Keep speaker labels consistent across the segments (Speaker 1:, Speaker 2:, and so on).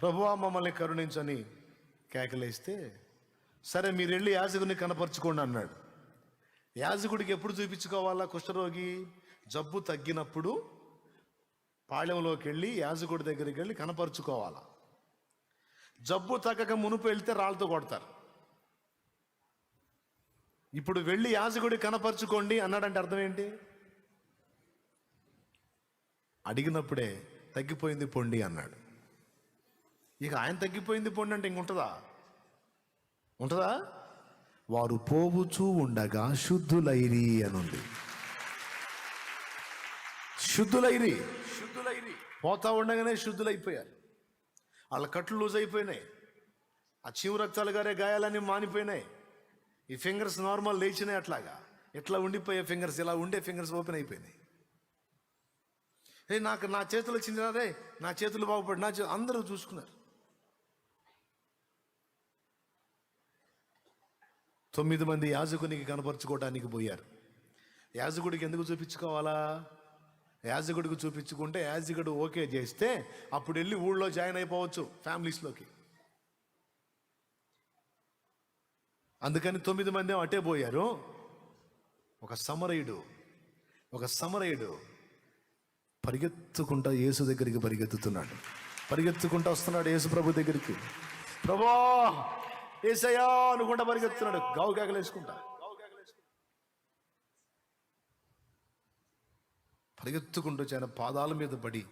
Speaker 1: ప్రభువా మమ్మల్ని కరుణించని కేకలేస్తే సరే మీరు వెళ్ళి యాజకుని కనపరుచుకోండి అన్నాడు. యాజకుడికి ఎప్పుడు చూపించుకోవాలా కుష్ఠరోగి? జబ్బు తగ్గినప్పుడు పాళెంలోకి వెళ్ళి యాజకుడి దగ్గరికి వెళ్ళి కనపరుచుకోవాలా? జబ్బు తగ్గక మునుపు వెళ్తే రాళ్ళతో కొడతారు. ఇప్పుడు వెళ్ళి యాజకుడి కనపరుచుకోండి అన్నాడంటే అర్థం ఏంటి? అడిగినప్పుడే తగ్గిపోయింది పొండి అన్నాడు. ఇక ఆయన తగ్గిపోయింది పొండి అంటే ఇంకుంటుందా? ఉంటుందా? వారు పోవుచూ ఉండగా శుద్ధులైరి అని ఉంది శుద్ధులైరి. శుద్ధులైరి. పోతా ఉండగానే శుద్ధులైపోయారు. వాళ్ళ కట్లు లూజ్ అయిపోయినాయి. ఆ చీము రక్తాలు గారే గాయాలన్నీ మానిపోయినాయి. ఈ ఫింగర్స్ నార్మల్ లేచినాయి అట్లాగా. ఇట్లా ఉండిపోయే ఫింగర్స్? ఇలా ఉండే ఫింగర్స్ ఓపెన్ అయిపోయినాయి. ఏ నాకు నా చేతులు వచ్చింది రే నా చేతులు బాగుపడి నా చే అందరూ చూసుకున్నారు. తొమ్మిది మంది యాజకునికి కనపరుచుకోవడానికి పోయారు. యాజకుడికి ఎందుకు చూపించుకోవాలా? యాజకుడికి చూపించుకుంటే యాజకుడు ఓకే చేస్తే అప్పుడు వెళ్ళి ఊళ్ళో జాయిన్ అయిపోవచ్చు ఫ్యామిలీస్లోకి. అందుకని తొమ్మిది మంది అటే పోయారు. ఒక సమరయుడు ఒక సమరయుడు పరిగెత్తుకుంటా యేసు దగ్గరికి పరిగెత్తుతున్నాడు. పరిగెత్తుకుంటా వస్తున్నాడు యేసు ప్రభు దగ్గరికి. ప్రభా ఏసయ్యా అనుకుంటా పరిగెత్తున్నాడు. గావు కేకలేసుకుంటా పరిగెత్తుకుంటూ ఆయన పాదాల మీద పడి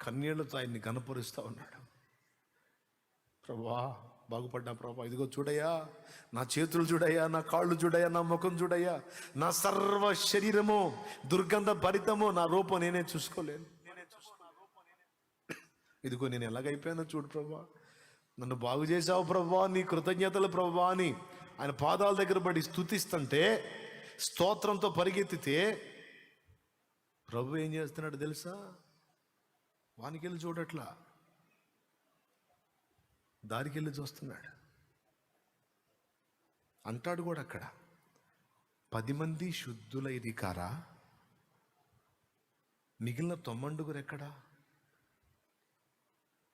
Speaker 1: కన్నీళ్ళతో ఆయన్ని కనపరుస్తూ ఉన్నాడు. ప్రభా బాగుపడ్డా ప్రభా. ఇదిగో చూడయ్యా నా చేతులు చూడయ్యా నా కాళ్ళు చూడయ్యా నా ముఖం చూడయ్యా నా సర్వ శరీరము దుర్గంధ భరితము నా రూపం నేనే చూసుకోలేను. ఇదిగో నేను ఎలాగైపోయానో చూడు ప్రభా. నన్ను బాగు చేశావు ప్రభా నీ కృతజ్ఞతలు ప్రభా అని ఆయన పాదాల దగ్గర పడి స్థుతిస్తుంటే స్తోత్రంతో పరిగెత్తితే ప్రభు ఏం చేస్తున్నాడు తెలుసా? వానికి వెళ్ళి చూడట్లా. దారికెళ్ళి చూస్తున్నాడు. అంటాడు కూడా అక్కడ పది మంది శుద్ధులైది కారా మిగిలిన తొమ్మండుగురు ఎక్కడా?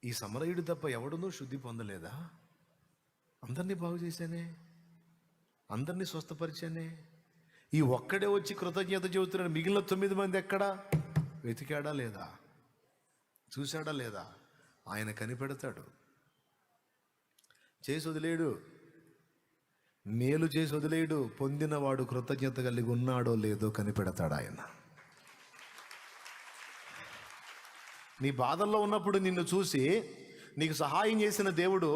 Speaker 1: ఈ సమరయుడు తప్ప ఎవడునూ శుద్ధి పొందలేదా? అందరినీ బాగు చేశానే? అందరినీ స్వస్థపరిచానే? ఈ ఒక్కడే వచ్చి కృతజ్ఞత చెబుతున్నాడు. మిగిలిన తొమ్మిది మంది ఎక్కడా? వెతికాడా లేదా? చూశాడా లేదా? ఆయన కనిపెడతాడు. చేసి వదిలేడు. మేలు చేసి వదిలేడు. పొందినవాడు కృతజ్ఞత కలిగి ఉన్నాడో లేదో కనిపెడతాడు ఆయన. నీ బాధల్లో ఉన్నప్పుడు నిన్ను చూసి నీకు సహాయం చేసిన దేవుడు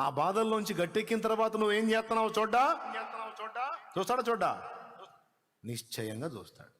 Speaker 1: ఆ బాధల్లోంచి గట్టెక్కిన తర్వాత నువ్వేం చేస్తున్నావు చూడ్డా? చూస్తాడా చూడ్డా? నిశ్చయంగా చూస్తాడు.